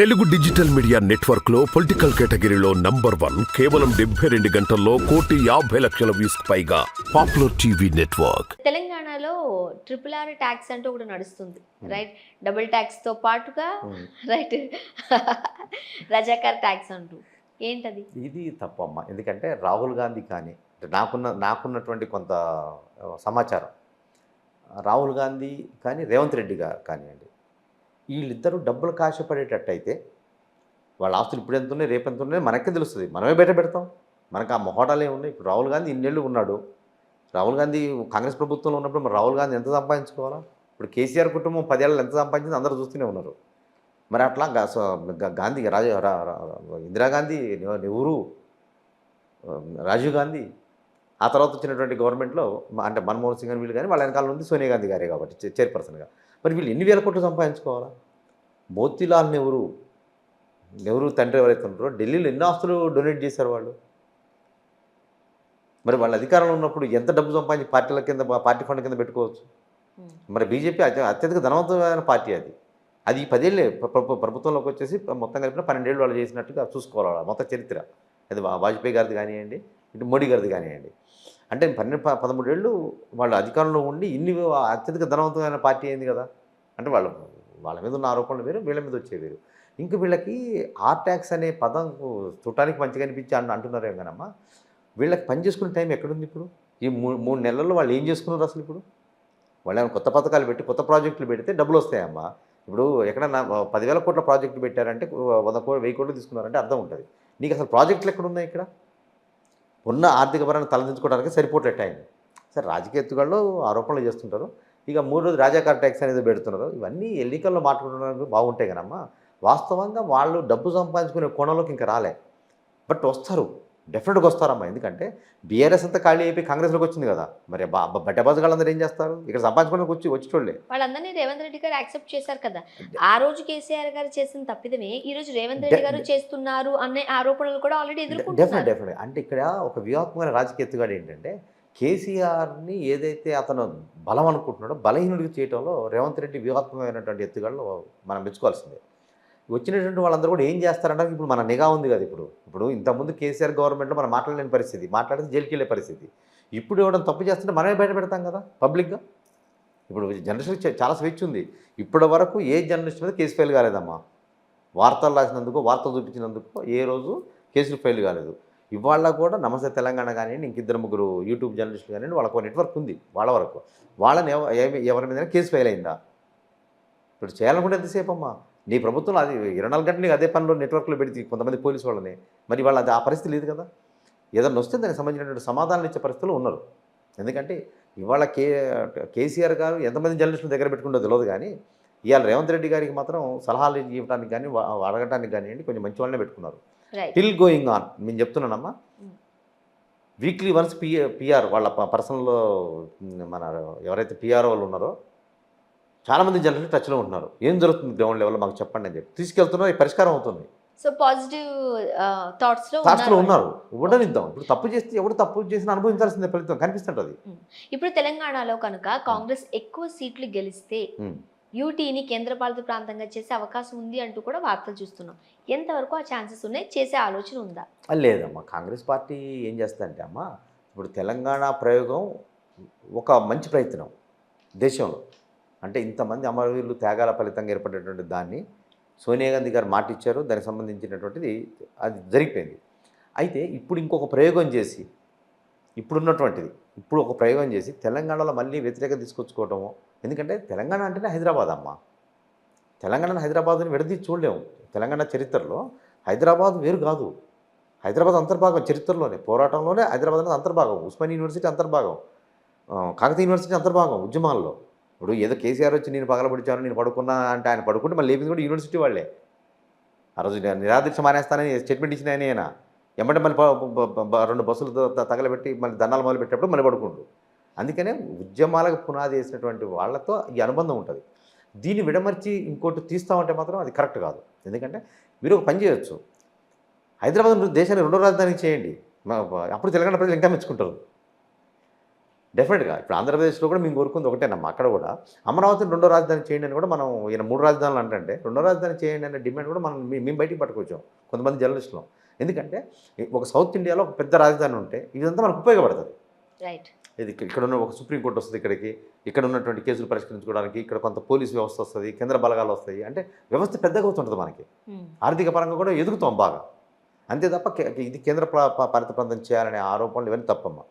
Telugu digital media నెట్వర్క్లో political కేటగిరీలో number one కేవలం డెబ్బై రెండు గంటల్లో కోటి యాభై లక్షల వ్యూస్ పైగా పాపులర్ టీవీ నెట్వర్క్. తెలంగాణలో ట్రిపుల్ ఆర్ ట్యాక్స్ అంటూ ఒకటి నడుస్తుంది రైట్? డబుల్ ట్యాక్స్తో పాటుగా రైట్? రజాకార్ ట్యాక్స్ అంటూ. ఏంటది? ఇది తప్పమ్మా. ఎందుకంటే రాహుల్ గాంధీ కానీ నాకున్న నాకున్నటువంటి కొంత సమాచారం. రాహుల్ గాంధీ కానీ రేవంత్ రెడ్డి గారు కానివ్వండి వీళ్ళిద్దరూ డబ్బులు కాశపడేటట్టయితే వాళ్ళ ఆస్తులు ఇప్పుడు ఎంత ఉన్నాయి రేపు ఎంత ఉన్నాయి మనకే తెలుస్తుంది. మనమే బయట పెడతాం. మనకు ఆ మొహోటాలు ఏమున్నాయి ఇప్పుడు రాహుల్ గాంధీ ఇన్నేళ్ళు ఉన్నాడు. రాహుల్ గాంధీ కాంగ్రెస్ ప్రభుత్వంలో ఉన్నప్పుడు మరి రాహుల్ గాంధీ ఎంత సంపాదించుకోవాలా? ఇప్పుడు కేసీఆర్ కుటుంబం పదేళ్ళు ఎంత సంపాదించింది అందరూ చూస్తూనే ఉన్నారు. మరి అట్లా గాంధీ రాజ ఇందిరాగాంధీ నెహ్రూ రాజీవ్ గాంధీ ఆ తర్వాత వచ్చినటువంటి గవర్నమెంట్లో అంటే మన్మోహన్ సింగ్ అని వీళ్ళు కానీ వాళ్ళ వెనకాల ఉంది సోనియా గాంధీ గారే కాబట్టి చైర్పర్సన్గా. మరి వీళ్ళు ఎన్ని వేల కోట్లు సంపాదించుకోవాలా? మోతీలాల్ నెహ్రూ నెహ్రూ తండ్రి ఎవరైతే ఉన్నారో ఢిల్లీలో ఎన్ని ఆస్తులు డొనేట్ చేశారు వాళ్ళు? మరి వాళ్ళ అధికారంలో ఉన్నప్పుడు ఎంత డబ్బు సంపాదించి పార్టీల కింద పార్టీ ఫండ్ కింద పెట్టుకోవచ్చు. మరి బీజేపీ అత్య- అత్యధిక ధనవంతమైన పార్టీ అది. అది పదేళ్ళే ప్ర- ప్ర- ప్రభుత్వంలోకి వచ్చేసి మొత్తం కలిపిన పన్నెండేళ్ళు వాళ్ళు చేసినట్టుగా చూసుకోవాలి మొత్తం చరిత్ర. అది వాజ్పేయి గారిది కానివ్వండి ఇటు మోడీ గారిది కానివ్వండి. అంటే పన్నెండు పదమూడేళ్ళు వాళ్ళు అధికారంలో ఉండి ఇన్ని అత్యధిక ధనవంతమైన పార్టీ అయింది కదా. అంటే వాళ్ళు వాళ్ళ మీద ఉన్న ఆరోపణలు వేరు వీళ్ళ మీద వచ్చే వేరు. ఇంక వీళ్ళకి ఆర్ ట్యాక్స్ అనే పదం చూడటానికి మంచిగా అనిపించి అని అంటున్నారేం కానమ్మా వీళ్ళకి పని చేసుకునే టైం ఎక్కడుంది ఇప్పుడు? ఈ మూడు మూడు నెలల్లో వాళ్ళు ఏం చేసుకున్నారు అసలు ఇప్పుడు? వాళ్ళు కొత్త పథకాలు పెట్టి కొత్త ప్రాజెక్టులు పెడితే డబ్బులు వస్తాయమ్మా. ఇప్పుడు ఎక్కడన్నా పదివేల కోట్ల ప్రాజెక్టు పెట్టారంటే వంద కోట్లు వెయ్యి కోట్లు తీసుకున్నారంటే అర్థం ఉంటుంది. నీకు అసలు ప్రాజెక్టులు ఎక్కడున్నాయి ఇక్కడ? ఉన్న ఆర్థిక పరాన్ని తలదించుకోవడానికి సరిపోట్లే టైం. సరే రాజకీయ ఎత్తుగాళ్ళు ఆరోపణలు చేస్తుంటారు. ఇక మూడు రోజు రాజాకార్ ట్యాక్స్ అనేది పెడుతున్నారు. ఇవన్నీ ఎన్నికల్లో మాట్లాడడానికి బాగుంటాయి కదమ్మా. వాస్తవంగా వాళ్ళు డబ్బు సంపాదించుకునే కోణంలోకి ఇంకా రాలే. బట్ వస్తారు. డెఫినెట్గా వస్తారమ్మా. ఎందుకంటే బీఆర్ఎస్ అంతా ఖాళీ అయిపోయి కాంగ్రెస్లోకి వచ్చింది కదా. మరి బా బట్టబాజుగాళ్ళందరూ ఏం చేస్తారు? ఇక్కడ సంపాదించుకోవడానికి వచ్చి వచ్చేటోళ్ళే. వాళ్ళందరినీ రేవంత్ రెడ్డి గారు యాక్సెప్ట్ చేశారు కదా. ఆ రోజు కేసీఆర్ గారు చేసిన తప్పిదమే ఈ రోజు రేవంత్ రెడ్డి గారు చేస్తున్నారు అనే ఆరోపణలు కూడా ఆల్రెడీ డెఫినెట్ ఎదుర్కొంటున్నారు. డెఫినెట్ అంటే ఇక్కడ ఒక వ్యూహాత్మకమైన రాజకీయ ఎత్తుగాడు ఏంటంటే కేసీఆర్ని ఏదైతే అతను బలం అనుకుంటున్నాడో బలహీనుడికి చేయడంలో రేవంత్ రెడ్డి వ్యూహాత్మకమైనటువంటి ఎత్తుగాళ్ళు మనం మెచ్చుకోవాల్సిందే. వచ్చినటువంటి వాళ్ళందరూ కూడా ఏం చేస్తారంటే ఇప్పుడు మన నిఘా ఉంది కదా ఇప్పుడు. ఇప్పుడు ఇంతకుముందు కేసీఆర్ గవర్నమెంట్లో మనం మాట్లాడలేని పరిస్థితి మాట్లాడితే జైలుకి వెళ్ళే పరిస్థితి. ఇప్పుడు ఇవ్వడం తప్పు చేస్తుంటే మనమే బయట పెడతాం కదా పబ్లిక్గా. ఇప్పుడు జర్నలిస్ట్కి చాలా స్వేచ్ఛ ఉంది. ఇప్పటి వరకు ఏ జర్నలిస్ట్ మీద కేసు ఫైల్ కాలేదమ్మా. వార్తలు రాసినందుకు వార్తలు చూపించినందుకు ఏ రోజు కేసులు ఫైల్ కాలేదు. ఇవాళ కూడా నమస్తే తెలంగాణ కానివ్వండి ఇంకిద్దరు ముగ్గురు యూట్యూబ్ జర్నలిస్టులు కానివ్వండి వాళ్ళకు నెట్వర్క్ ఉంది వాళ్ళ వరకు. వాళ్ళని ఎవరి మీద కేసు ఫైల్ అయిందా? ఇప్పుడు చేయాలనుకుంటే ఎంతసేపు అమ్మా నీ ప్రభుత్వంలో అది ఇరవై నాలుగు గంటలు అదే పనిలో నెట్వర్క్లో పెడితే కొంతమంది పోలీసు వాళ్ళని మరి వాళ్ళ అది ఆ పరిస్థితి లేదు కదా? ఏదన్నా వస్తే దానికి సంబంధించినటువంటి సమాధానాలు ఇచ్చే పరిస్థితులు ఉన్నారు. ఎందుకంటే ఇవాళ కే కేసీఆర్ గారు ఎంతమంది జర్నలిస్టుల దగ్గర పెట్టుకుంటో తెలియదు కానీ ఇవాళ రేవంత్ రెడ్డి గారికి మాత్రం సలహాలు ఇవ్వడానికి కానీ అడగటానికి కానివ్వండి కొంచెం మంచి వాళ్ళనే పెట్టుకున్నారు. టిల్ గోయింగ్ ఆన్ నేను చెప్తున్నానమ్మా. వీక్లీ వన్స్ పిఆర్ వాళ్ళ పర్సనల్ మన ఎవరైతే పిఆర్ వాళ్ళు ఉన్నారో చాలామంది జర్నలిస్ట్ టచ్లో ఉంటున్నారు. ఏం జరుగుతుంది గ్రౌండ్ లెవెల్లో మాకు చెప్పండి అని చెప్పి. తీసుకెళ్తున్నారు పరిష్కారం అవుతుంది. సో పాజిటివ్ థాట్స్లో థాట్స్లో ఉన్నారు. ఉన్నారు. ఉండనిద్దాం ఇప్పుడు తప్పు చేస్తే ఎవడు తప్పు చేసిన అనుభవించాల్సిందే ఫలితం. కనిపిస్తుంటుంది ఇప్పుడు తెలంగాణలో కనుక కాంగ్రెస్ ఎక్కువ సీట్లు గెలిస్తే. యూటీని కేంద్రపాలిత ప్రాంతంగా చేసే అవకాశం ఉంది అంటూ కూడా వార్తలు చూస్తున్నాం. ఎంతవరకు ఆ ఛాన్సెస్ ఉన్నాయి? చేసే ఆలోచన ఉందా? లేదమ్మా. కాంగ్రెస్ పార్టీ ఏం చేస్తుందంటే అమ్మా ఇప్పుడు తెలంగాణ ప్రయోగం ఒక మంచి ప్రయత్నం దేశంలో. అంటే ఇంతమంది అమరవీరులు త్యాగాల ఫలితంగా ఏర్పడేటువంటి దాన్ని సోనియా గాంధీ గారు మాట ఇచ్చారు దానికి సంబంధించినటువంటిది అది జరిగిపోయింది. అయితే ఇప్పుడు ఇంకొక ప్రయోగం చేసి ఇప్పుడున్నటువంటిది ఇప్పుడు ఒక ప్రయోగం చేసి తెలంగాణలో మళ్ళీ వ్యతిరేకత తీసుకొచ్చుకోవటము ఎందుకంటే తెలంగాణ అంటేనే హైదరాబాద్ అమ్మ. తెలంగాణ హైదరాబాద్ని విడదీ చూడలేము. తెలంగాణ చరిత్రలో హైదరాబాద్ వేరు కాదు. హైదరాబాద్ అంతర్భాగం చరిత్రలోనే పోరాటంలోనే హైదరాబాద్ అనేది అంతర్భాగం. ఉస్మాన్ యూనివర్సిటీ అంతర్భాగం. కాకతీయ యూనివర్సిటీ అంతర్భాగం ఉద్యమాల్లో. ఇప్పుడు ఏదో కేసీఆర్ వచ్చి నేను పగలబడిచాను నేను పడుకున్నా అంటే ఆయన పడుకుంటే మళ్ళీ లేపింది కూడా యూనివర్సిటీ వాళ్ళే. ఆ రోజు నిరాదీక్ష మానేస్తానని స్టేట్మెంట్ ఇచ్చిన ఆయన ఆయన ఎమ్మటే మళ్ళీ రెండు బస్సులు తగలబెట్టి మళ్ళీ దండాలు మొదలు పెట్టేటప్పుడు మళ్ళీ పడుకుండు. అందుకనే ఉద్యమాలకు పునాది వేసినటువంటి వాళ్ళతో ఈ అనుబంధం ఉంటుంది. దీన్ని విడమర్చి ఇంకోటి తీస్తామంటే మాత్రం అది కరెక్ట్ కాదు. ఎందుకంటే మీరు ఒక పని చేయొచ్చు. హైదరాబాద్ దేశాన్ని రెండో రాజధానికి చేయండి. అప్పుడు తెలంగాణ ప్రజలు ఇంకా మెచ్చుకుంటారు. డెఫినెట్గా ఇప్పుడు ఆంధ్రప్రదేశ్లో కూడా మేము కోరుకుంది ఒకటేనమ్మా అక్కడ కూడా అమరావతిని రెండో రాజధాని చేయండి అని కూడా మనం ఈయన మూడు రాజధానులు అంటే రెండో రాజధాని చేయండి అనే డిమాండ్ కూడా మనం మేము బయటికి పట్టుకొచ్చాం కొంతమంది జర్నలిస్టులు. ఎందుకంటే ఒక సౌత్ ఇండియాలో ఒక పెద్ద రాజధాని ఉంటే ఇదంతా మనకు ఉపయోగపడుతుంది. రైట్ ఇది ఇక్కడ- ఉన్న ఒక సుప్రీంకోర్టు వస్తుంది ఇక్కడికి. ఇక్కడ ఉన్నటువంటి కేసులు పరిష్కరించుకోవడానికి ఇక్కడ కొంత పోలీస్ వ్యవస్థ వస్తుంది కేంద్ర బలగాలు వస్తాయి. అంటే వ్యవస్థ పెద్దగా అవుతుంటుంది మనకి. ఆర్థిక పరంగా కూడా ఎదుగుతాం బాగా. అంతే తప్ప ఇది కేంద్ర పాలిత ప్రాంతం చేయాలనే ఆరోపణలు ఇవన్నీ తప్పమ్మా.